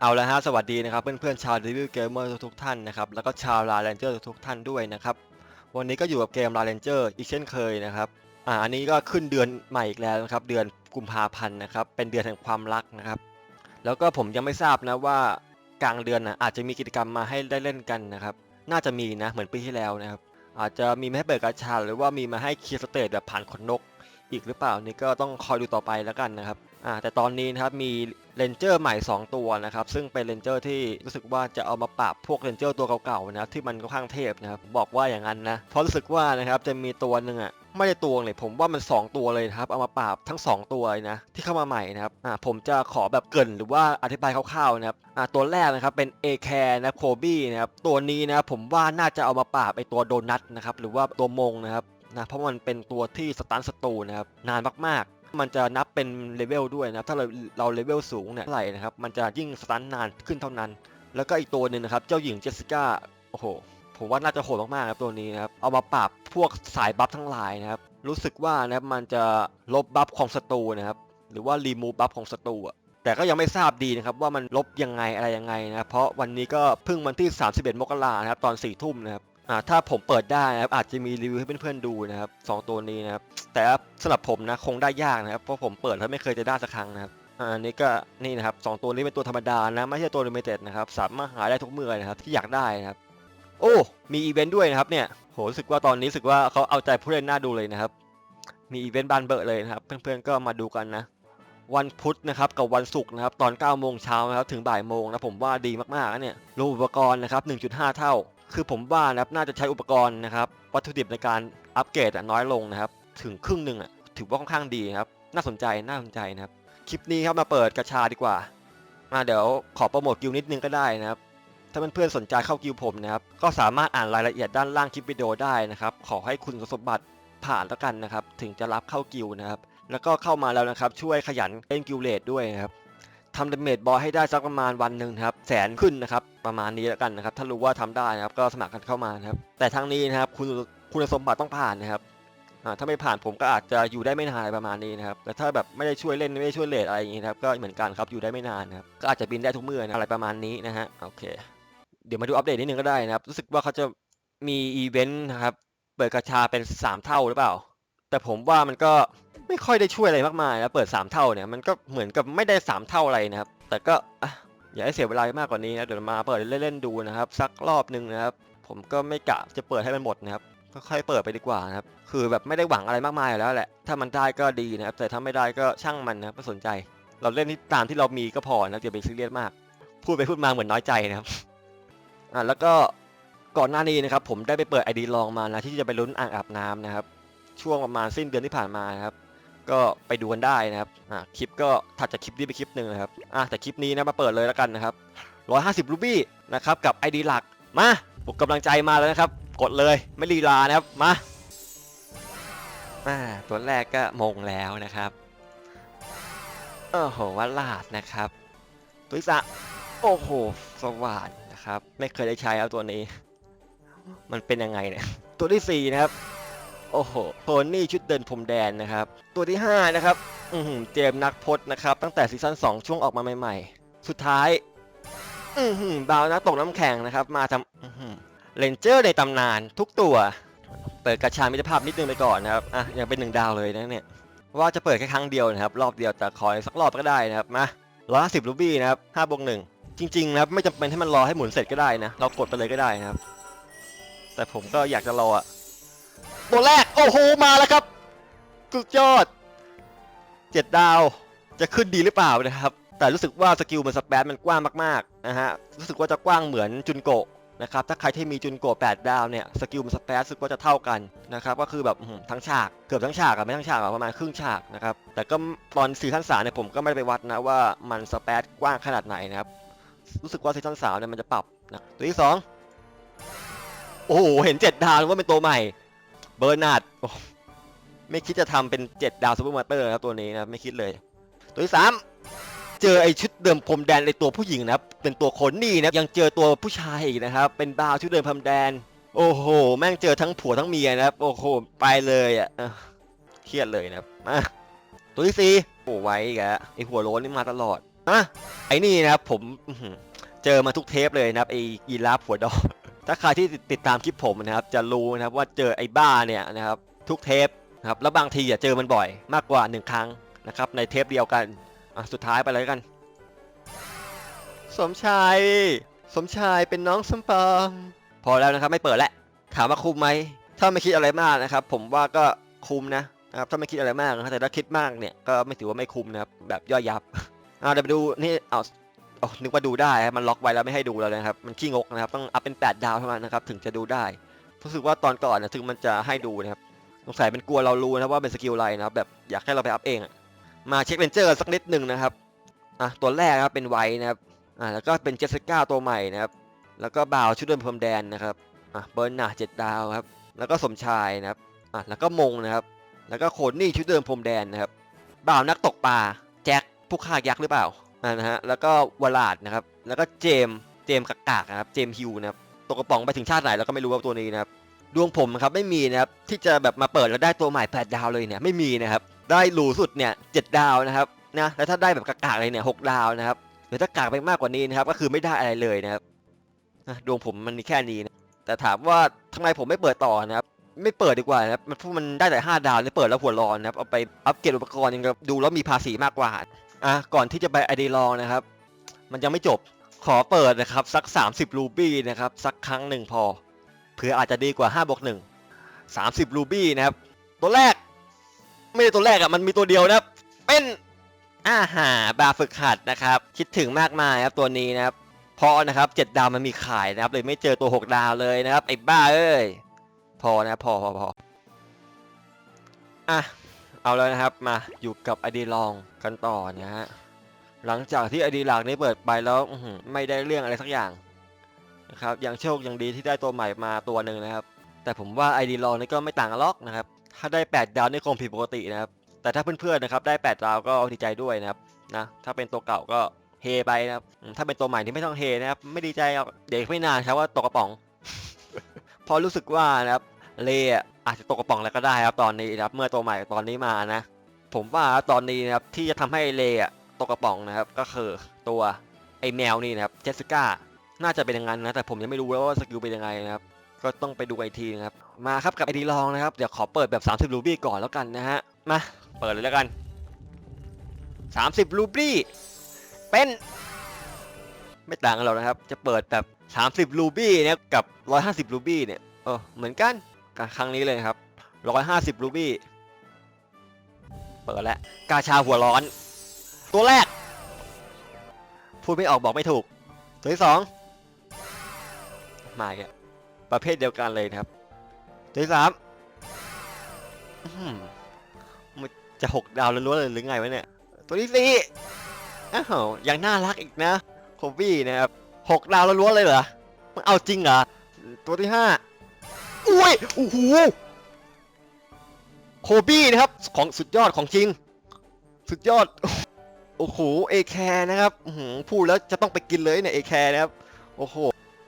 เอาละฮะสวัสดีนะครับเพื่อนๆชาวรีวิวเกมเมอร์ทุกท่านนะครับแล้วก็ชาวลาเรนเจอร์ทุกท่านด้วยนะครับวันนี้ก็อยู่กับเกมลาเรนเจอร์อีกเช่นเคยนะครับอ่าอันนี้ก็ขึ้นเดือนใหม่อีกแล้วนะครับเดือนกุมภาพันธ์นะครับเป็นเดือนแห่งความรักนะครับ แล้วก็ผมยังไม่ทราบนะว่ากลางเดือนนะอาจจะมีกิจกรรมมาให้ได้เล่นกันนะครับน่าจะมีนะเหมือนปีที่แล้วนะครับอาจจะมีมาให้เปิดกาชาหรือว่ามีมาให้เคลียร์สเตจแบบผ่านขนนก อีกหรือเปล่านี่ก็ต้องคอยดูต่อไปแล้วกันนะครับ อ่าแต่ตอนนี้นะครับมีเรนเจอร์ใหม่ 2 ตัวนะครับซึ่งเป็นเรนเจอร์ที่รู้สึกว่าจะเอามาปราบพวกเรนเจอร์ตัวเก่าๆนะครับที่มันค่อนข้างเทพนะครับบอกว่าอย่างนั้นนะเพราะรู้สึกว่านะครับจะมีตัวหนึ่งอะไม่ได้ตัวเลยผมว่ามัน 2 ตัวเลยครับเอามาปราบทั้ง 2 ตัวเลยนะที่เข้ามาใหม่นะครับอ่าผมจะขอแบบเกินหรือว่าอธิบายคร่าวๆนะครับอ่าตัวแรกนะครับเป็นเอแคร์นะโคบี้นะครับตัวนี้นะครับผมว่าน่าจะเอามาปราบไอตัวโดนัทนะครับหรือว่าตัวมงนะครับนะเพราะมันเป็นตัวที่สตันสตูนะครับนานมากๆ มันจะนับเป็นเลเวลด้วยนะถ้าเราเราเลเวลสูงเนี่ยเท่าไหร่นะครับมันจะยิ่งสตันนานขึ้นเท่านั้น แล้วก็อีกตัวหนึ่งนะครับเจ้าหญิงเจสสิก้าโอ้โหผมว่าน่าจะโหดมากๆครับตัวนี้นะครับเอามาปราบพวกสายบัฟทั้งหลายนะครับรู้สึกว่านะครับมันจะลบบัฟของศัตรูนะครับหรือว่ารีมูฟบัฟของศัตรูอะแต่ก็ยังไม่ทราบดีนะครับว่ามันลบยังไงอะไรยังไงนะเพราะวันนี้ก็เพิ่งวันที่ 31 มกรานะครับตอน4ทุ่มนะครับ อ่าถ้าผมเปิดได้นะครับอาจจะมีรีวิวให้เพื่อนๆดูนะครับสองตัวนี้นะครับแต่สำหรับผมนะคงได้ยากนะครับเพราะผมเปิดแล้วไม่เคยจะได้สักครั้งนะครับอ่าอันนี้ก็นี่นะครับสองตัวนี้เป็นตัวธรรมดานะไม่ใช่ตัวลิมิเต็ดนะครับสามารถหาได้ทุกเมื่อนะครับที่อยากได้นะครับ โอ้มีอีเวนต์ด้วยนะครับเนี่ยโหรู้สึกว่าตอนนี้รู้สึกว่าเขาเอาใจผู้เล่นน่าดูเลยนะครับ มีอีเวนต์บานเบอร์เลยนะครับ เพื่อนๆก็มาดูกันนะ วันพุธนะครับกับวันศุกร์นะครับตอน9โมงเช้านะครับถึงบ่ายโมงนะผมว่าดีมากๆนะเนี่ยรวมอุปกรณ์นะครับ1.5 เท่า คือผมว่านะครับน่าจะใช้อุปกรณ์นะครับวัตถุดิบในการอัปเกรดน้อยลงนะครับ ถึงครึ่งหนึ่งอะถือว่าค่อนข้างดีครับ น่าสนใจน่าสนใจนะครับ คลิปนี้ครับมาเปิดกระชาดีกว่ามาเดี๋ยวขอโปรโมทกิลนิดนึงก็ได้นะครับ ถ้าเพื่อนๆสนใจเข้ากิลผมนะครับ ก็สามารถอ่านรายละเอียดด้านล่างคลิปวิดีโอได้นะครับ ขอให้คุณสมบัติผ่านแล้วกันนะครับ ถึงจะรับเข้ากิลนะครับ แล้วก็เข้ามาแล้วนะครับ ช่วยขยันเล่นกิลเลดด้วยนะครับ ทำดาเมจบอลให้ได้สักประมาณวันหนึ่งครับแสนขึ้นนะครับประมาณนี้แล้วกันนะครับถ้ารู้ว่าทำได้นะครับก็สมัครกันเข้ามานะครับแต่ทั้งนี้นะครับคุณคุณสมบัติต้องผ่านนะครับถ้าไม่ผ่านผมก็อาจจะอยู่ได้ไม่นานประมาณนี้นะครับแต่ถ้าแบบไม่ได้ช่วยเล่นไม่ได้ช่วยเลดอะไรอย่างนี้นะครับก็เหมือนกันครับอยู่ได้ไม่นานครับก็อาจจะบินได้ทุกเมื่อนะอะไรประมาณนี้นะฮะโอเค เดี๋ยวมาดูอัปเดตนิดนึงก็ได้นะครับรู้สึกว่าเขาจะมีอีเวนต์นะครับเปิดกระชาเป็นสามเท่าหรือเปล่า แต่ผมว่ามันก็ ไม่ค่อยได้ช่วยอะไรมากมายนะเปิด 3 เท่าเนี่ยมันก็เหมือนกับไม่ได้ 3 เท่าอะไรนะครับ แต่ก็อะอย่าให้เสียเวลามากกว่านี้นะเดี๋ยวมาเปิดเล่นๆดูนะครับสักรอบหนึ่งนะครับ ผมก็ไม่กะจะเปิดให้มันหมดนะครับค่อยเปิดไปดีกว่านะครับ คือแบบไม่ได้หวังอะไรมากมายอยู่แล้วแหละ ถ้ามันได้ก็ดีนะครับ แต่ถ้าไม่ได้ก็ช่างมันนะครับไม่สนใจ เราเล่นที่ตามที่เรามีก็พอนะอย่าไปซีเรียสมาก พูดไปพูดมาเหมือนน้อยใจนะครับอะแล้วก็ก่อนหน้านี้นะครับ ผมได้ไปเปิดไอดีลองมานะที่จะไปลุ้นอ่างอาบน้ำนะครับ ช่วงประมาณสิ้นเดือนที่ผ่านมานะครับ ก็ไปดูกันได้นะครับอ่าคลิปก็ถัดจากคลิปนี้ไปคลิปหนึ่งนะครับอ่าแต่คลิปนี้นะมาเปิดเลยแล้วกันนะครับ150รูบี้นะครับกับ ID หลักมาปลุกกำลังใจมาแล้วนะครับ กดเลยไม่ลีลานะครับมาอ่าตัวแรกก็มงแล้วนะครับโอ้โหวัดลาดนะครับตัวที่สามโอ้โหสว่านนะครับ ไม่เคยได้ใช้เอาตัวนี้ มันเป็นยังไงเนี่ยตัวที่สี่นะครับ โอ้โหโพนี่ชุดเดินพรมแดนนะครับ ตัวที่ 5 นะครับอืเจมส์นักพจน์นะครับ ตั้งแต่ซีซั่น2 ช่วงออกมาใหม่ ๆ สุดท้าย อือหือบาวนักตกน้ำแข็งนะครับ มาทำอือหือเลนเจอร์ในตำนานทุกตัว เปิดกระชามิตรภาพนิดนึงไปก่อนนะครับอะยังเป็นหนึ่งดาวเลยนะเนี่ยว่าจะเปิดแค่ครั้งเดียวนะครับ รอบเดียวแต่คอยสักรอบก็ได้นะครับมาร้อยสิบรูบี้นะครับห้าบวกหนึ่งจริงๆนะครับไม่จำเป็นให้มันรอให้หมุนเสร็จก็ได้นะ เรากดไปเลยก็ได้นะครับ แต่ผมก็อยากจะรออะ ตัวแรก โอ้โห มาแล้วครับสุดยอดเจ็ดดาว จะขึ้นดีหรือเปล่านะครับ แต่รู้สึกว่าสกิลมันสเปซมันกว้างมากๆนะฮะ รู้สึกว่าจะกว้างเหมือนจุนโกะนะครับ ถ้าใครที่มีจุนโกะ8ดาวเนี่ย สกิลมันสเปซรู้สึกว่าจะเท่ากันนะครับ ก็คือแบบทั้งฉาก เกือบทั้งฉากอะไม่ทั้งฉากอะประมาณครึ่งฉากนะครับ แต่ก็ตอนซีซั่นสามเนี่ยผมก็ไม่ได้ไปวัดนะว่ามันสเปซกว้างขนาดไหนนะครับ รู้สึกว่าซีซั่นสามเนี่ยมันจะปรับนะตัวที่สองโอ้โห เห็นเจ็ดดาวว่าเป็นตัวใหม่ เบอร์นาร์ดไม่คิดจะทำเป็น 7 ดาวซูเปอร์มาสเตอร์นะครับตัวนี้นะไม่คิดเลย ตัวที่ 3 เจอไอชุดเดิมพรมแดนในตัวผู้หญิงนะเป็นตัวคนนี่นะยังเจอตัวผู้ชายอีกนะครับ เป็นดาวชุดเดิมพรมแดน โอ้โห แม่งเจอทั้งผัวทั้งเมียนะครับ โอ้โห ไปเลยอะเครียดเลยนะครับมาตัวที่สี่โอ้ไว้อีกะไอหัวโล้นนี่มาตลอดอะไอนี่นะครับผมเจอมาทุกเทปเลยนะครับไอยีราฟหัวดอก ถ้าใครที่ติดตามคลิปผมนะครับ จะรู้นะครับว่าเจอไอ้บ้าเนี่ยนะครับทุกเทปนะครับแล้วบางทีอะเจอมันบ่อยมากกว่าหนึ่งครั้งนะครับในเทปเดียวกันอะสุดท้ายไปเลยกัน สมชาย สมชายเป็นน้องสมปองพอแล้วนะครับไม่เปิดแล้วถามว่าคุ้มไหมถ้าไม่คิดอะไรมากนะครับ ผมว่าก็คุ้มนะนะครับถ้าไม่คิดอะไรมากนะแต่ถ้าคิดมากเนี่ยก็ไม่ถือว่าไม่คุ้มนะครับแบบย่อยยับอ่าเดี๋ยวไปดูนี่เอา เอนึกว่าดูได้ครับมันล็อกไว้แล้วไม่ให้ดูแล้วนะครับ มันขี้งกนะครับ ต้องอัพเป็น 8 ดาวเท่านั้นนะครับ ถึงจะดูได้ รู้สึกว่าตอนก่อนนะถึงมันจะให้ดูนะครับ สงสัยเป็นกลัวเรารู้นะว่าเป็นสกิลอะไรนะครับ แบบอยากให้เราไปอัพเองอะมาเช็คเลนเจอร์สักนิดหนึ่งนะครับ อะ ตัวแรกนะครับเป็นไวท์นะครับ อ่าแล้วก็เป็นเจสสิก้าตัวใหม่นะครับ แล้วก็บ่าวชุดเดินพรมแดนนะครับ อะ เบิร์นหนาเจ็ดดาวครับ แล้วก็สมชายนะครับ อะ แล้วก็มงนะครับ แล้วก็โคนี่ชุดเดิมพรมแดนนะครับ บ่าวนักตกปลาแจ็คผู้ฆ่ายักษ์หรือเปล่า อ่านะฮะแล้วก็วลาดนะครับ แล้วก็เจมเจมกากากนะครับเจมฮิวนะครับตกกระป๋องไปถึงชาติไหนเราก็ไม่รู้ว่าตัวนี้นะครับดวงผมนะครับไม่มีนะครับที่จะแบบมาเปิดแล้วได้ตัวใหม่8ดาวเลยเนี่ยไม่มีนะครับได้หรูสุดเนี่ย7ดาวนะครับนะแล้วถ้าได้แบบกากากเลยเนี่ยหดาวนะครับหรือถ้ากากไปมากกว่านี้นะครับก็คือไม่ได้อะไรเลยนะครับดวงผมมันมีแค่นี้นะแต่ถามว่าทำไมผมไม่เปิดต่อนะครับไม่เปิดดีกว่านะครับมันพราะมันได้แต่5ดาวเลยเปิดแล้วหัวร้อนนะครับเอาไปอัปเกรดอุปกรณ์ยังกับดูแล้วมีภาษีมากกว่า อะก่อนที่จะไปไอดีลองนะครับ มันยังไม่จบขอเปิดนะครับ สัก 30รูบี้นะครับ สักครั้งหนึ่งพอเผื่ออาจจะดีกว่า5บวก1 30รูบี้นะครับ ตัวแรก ไม่ใช่ตัวแรกอะมันมีตัวเดียวนะครับ เป็นอาหาบาฝึกหัดนะครับ คิดถึงมากมายครับตัวนี้นะครับพราะนะครับ7ดาวมันมีขายนะครับ เลยไม่เจอตัว 6 ดาวเลยนะครับไอ้บ้าเอ้ยพอนะพอพอพออะ เอาแล้วนะครับมาอยู่กับไอดีลองกันต่อนะฮะหลังจากที่ไอดีหลักนี้เปิดไปแล้วไม่ได้เรื่องอะไรสักอย่างนะครับยังโชคยังดีที่ได้ตัวใหม่มาตัวหนึ่งนะครับ แต่ผมว่าไอดีลองนี่ก็ไม่ต่างกันหรอกนะครับถ้าได้ 8 ดาวนี่คงผิดปกตินะครับ แต่ถ้าเพื่อนๆนะครับได้ 8 ดาวก็ดีใจด้วยนะครับนะถ้าเป็นตัวเก่าก็เฮไปนะครับ ถ้าเป็นตัวใหม่ที่ไม่ต้องเฮนะครับ ไม่ดีใจเดี๋ยวอีกไม่นานครับว่าตกกระป๋อง พอรู้สึกว่านะครับ เลอะอาจจะตกกระป๋องแล้วก็ได้ครับตอนนี้นะครับเมื่อตัวใหม่ตอนนี้มานะ ผมว่าตอนนี้นะครับที่จะทำให้เลอะตกกระป๋องนะครับก็คือตัวไอแมวนี่นะครับเจสสิก้าน่าจะเป็นอย่างนั้นนะแต่ผมยังไม่รู้แล้วว่าสกิลเป็นยังไงนะครับก็ต้องไปดูไอทีนะครับมาครับกับไอดีลองนะครับเดี๋ยวขอเปิดแบบ 30รูบี้ก่อนแล้วกันนะฮะมาเปิดเลยแล้วกัน 30รูบี้เป็นไม่ต่างกันหรอกนะครับ จะเปิดแบบ 30รูบี้เนี่ยกับ 150รูบี้เนี่ยเออเหมือนกัน ครั้งนี้เลยครับร้อยห้าสิบรูบี้ เปิดแล้วกาชาหัวร้อน ตัวแรก พูดไม่ออกบอกไม่ถูก ตัวที่สองมาอีกประเภทเดียวกันเลยนะครับ ตัวที่สามมันจะหกดาวล้วนๆเลยหรือไงวะเนี่ย ตัวที่สี่อ้าวยังน่ารักอีกนะโคบี้นะครับหกดาวล้วนๆเลยเหรอมันเอาจริงเหรอ ตัวที่ห้า อุ้ยโอ้โหโคบี้นะครับของสุดยอดของจริง สุดยอด โอ้โหเอแคร์นะครับหือพูดแล้วจะต้องไปกินเลยเนี่ยเอแคร์นะครับ โอ้โห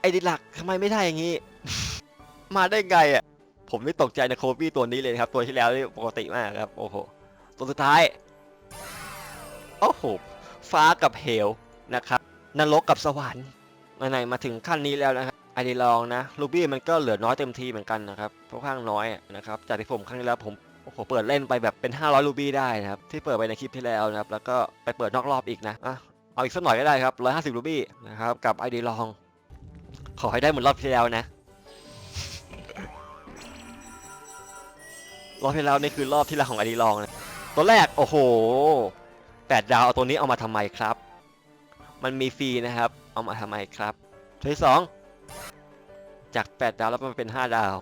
ไอดิลักทำไมไม่ได้อย่างนี้ มาได้ไงอะ ผมไม่ตกใจในโคบี้ตัวนี้เลยครับ ตัวที่แล้วนี่ปกติมากครับ โอ้โห ตัวสุดท้าย โอ้โห ฟ้ากับเหวนะครับ นรกกับสวรรค์ไหนๆมาถึงขั้นนี้แล้วนะครับ ไอดีลองนะลูบี้มันก็เหลือน้อยเต็มทีเหมือนกันนะครับค่อนข้างน้อยนะครับจากที่ผมครั้งที่แล้วผมโอ้โหเปิดเล่นไปแบบเป็น 500ลูบี้ได้นะครับที่เปิดไปในคลิปที่แล้วนะครับแล้วก็ไปเปิดนอกรอบอีกนะอะเอาอีกสักหน่อยก็ได้ครับ150ลูบี้นะครับกับไอดีลองขอให้ได้เหมือนรอบที่แล้วนะรอบที่แล้วนี่คือรอบที่แล้วของไอดีลองนะตัวแรกโอ้โหแปดดาวเอาตัวนี้เอามาทำไมครับ มันมีฟรีนะครับ เอามาทำไมครับตัวที่สอง จาก 8 ดาวแล้วมันเป็น 5 ดาว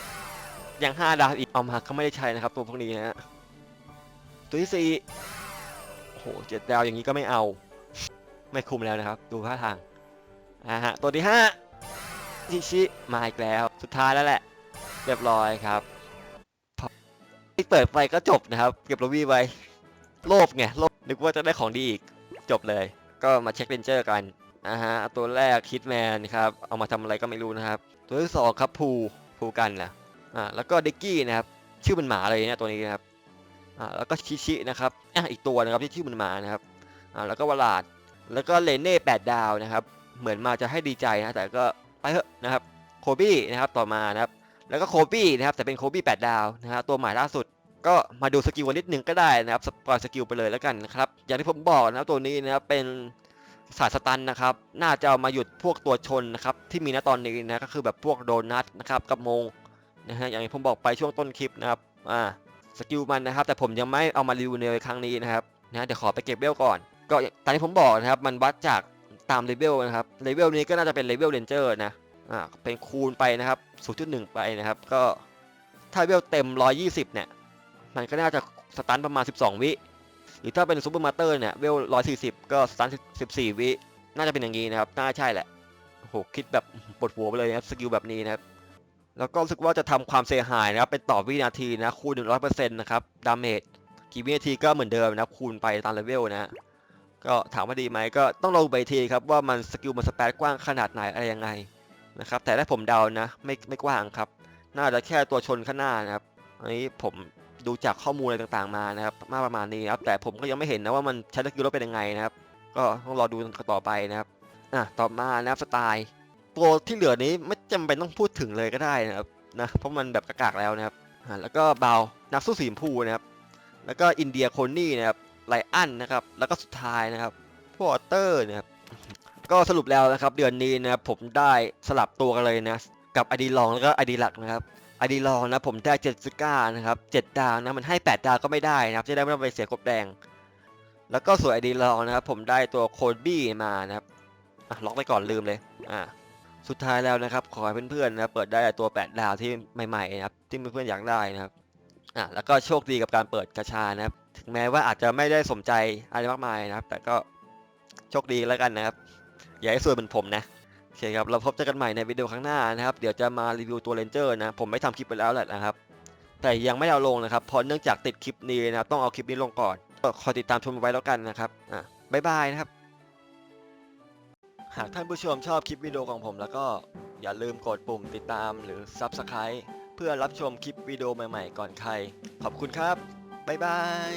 3 ยัง 5 ดาวอีก เอามาก็ไม่ได้ใช้นะครับ ตัวพวกนี้นะฮะตัวที่ 4 โอ้โหเจ็ดดาวอย่างนี้ก็ไม่เอา ไม่คุมแล้วนะครับ ดูท่าทางอ่าฮะตัวที่5ชิชิมาอีกแล้ว สุดท้ายแล้วแหละ เรียบร้อยครับพอที่เปิดไปก็จบนะครับ เก็บโรบี้ไว้โลภไงโลภนึกว่าจะได้ของดีอีก จบเลย ก็มาเช็คเรนเจอร์กัน นะฮะตัวแรกคิดแมนครับเอามาทำอะไรก็ไม่รู้นะครับ ตัวที่สองครับภูภูกันนะอ่าแล้วก็เด็กกี้นะครับชื่อมันหมาเลยเนี่ยตัวนี้นะครับอ่าแล้วก็ชิชินะครับอะอีกตัวนะครับที่ชื่อมันหมานะครับอ่าแล้วก็วลาดแล้วก็เลเน่8ดดาวนะครับ เหมือนมาจะให้ดีใจนะแต่ก็ไปเถอะนะครับโคบี้นะครับต่อมานะครับ แล้วก็โคบี้นะครับแต่เป็นโคบี้8ดดาวนะฮะตัวใหม่ล่าสุดก็มาดูสกิลกันนิดนึงก็ได้นะครับสปอยสกิลไปเลยแล้วกันนะครับ อย่างที่ผมบอกนะครับตัวนี้นะครับเป็น สายสตันนะครับ น่าจะเอามาหยุดพวกตัวชนนะครับที่มีณตอนนี้นะก็คือแบบพวกโดนัทนะครับกับมงนะฮะอย่างที่ผมบอกไปช่วงต้นคลิปนะครับอ่าสกิลมันนะครับ แต่ผมยังไม่เอามารีวิวในครั้งนี้นะครับนะเดี๋ยวขอไปเก็บเวลก่อน ก็ตามที่ผมบอกนะครับ มันวัดจากตามเลเวลนะครับเลเวลนี้ก็น่าจะเป็นเลเวลเรนเจอร์นะอ่าเป็นคูณไปนะครับ 0.1 ไปนะครับ ก็ถ้าเลเวลเต็ม 120 เนี่ย มันก็น่าจะสตันประมาณ 12 วิ รือถ้าเป็นซูเปอร์มาสเตอร์เนี่ยเวล140ก็สตัน14วิ น่าจะเป็นอย่างนี้นะครับ น่าใช่แหละโหคิดแบบปวดหัวไปเลยนะครับสกิลแบบนี้นะครับ แล้วก็รู้สึกว่าจะทำความเสียหายนะครับ เป็นต่อวินาทีนะคูณ100%นต์นะครับ ดาเมจกี่วินาทีก็เหมือนเดิมนะครับ คูณไปตามเลเวลนะ ก็ถามว่าดีไหมก็ต้องลองไปทีครับว่ามันสกิลมันสเปซกว้างขนาดไหนอะไรยังไงนะครับ แต่ถ้าผมเดานะ ไม่ไม่กว้างครับ น่าจะแค่ตัวชนข้างหน้านะครับ อันนี้ผม ดูจากข้อมูลอะไรต่างๆมานะครับมาประมาณนี้ครับแต่ผมก็ยังไม่เห็นนะว่ามันใช้สกิลแล้วเป็นยังไงนะครับ ก็ต้องรอดูกันต่อไปนะครับอะต่อมานะครับสไตล์ตัวที่เหลือนี้ไม่จำเป็นต้องพูดถึงเลยก็ได้นะครับนะเพราะมันแบบกากๆแล้วนะครับอ่าแล้วก็เบานักสู้สีชมพูนะครับ แล้วก็อินเดียโคนี่นะครับไลอันนะครับ แล้วก็สุดท้ายนะครับพวอเตอร์นะครับก็สรุปแล้วนะครับ เดือนนี้นะครับผมได้สลับตัวกันเลยนะกับอดีลองแล้วก็อดีหลักนะครับ อดีลองนะผมได้7สก้านะครับ7ดดาวนะมันให้8ดดาวก็ไม่ได้นะครับจะได้ไม่ต้องไปเสียกบแดง แล้วก็ส่วนอดีลองนะครับผมได้ตัวโคดบี้มานะครับอะล็อกไปก่อนลืมเลยอ่าสุดท้ายแล้วนะครับ ขอให้เพื่อนๆนะเปิดได้ตัว8ดาวที่ใหม่ๆนะครับที่เพื่อนๆอยากได้นะครับอะแล้วก็โชคดีกับการเปิดกระชานะครับ ถึงแม้ว่าอาจจะไม่ได้สมใจอะไรมากมายนะครับ แต่ก็โชคดีแล้วกันนะครับ อย่าให้ซวยเหมือนผมนะ โอเคครับเราพบเจอกันใหม่ในวิดีโอครั้งหน้านะครับ เดี๋ยวจะมารีวิวตัวเรนเจอร์นะ ผมไม่ทำคลิปไปแล้วแหละนะครับ แต่ยังไม่เอาลงนะครับเพราะเนื่องจากติดคลิปนี้นะครับต้องเอาคลิปนี้ลงก่อนก็คอยติดตามชมไว้แล้วกันนะครับอะบ๊ายบายนะครับ หากท่านผู้ชมชอบคลิปวิดีโอของผมแล้วก็อย่าลืมกดปุ่มติดตามหรือ Subscribe เพื่อรับชมคลิปวิดีโอใหม่ๆ ก่อนใคร ขอบคุณครับ บ๊ายบาย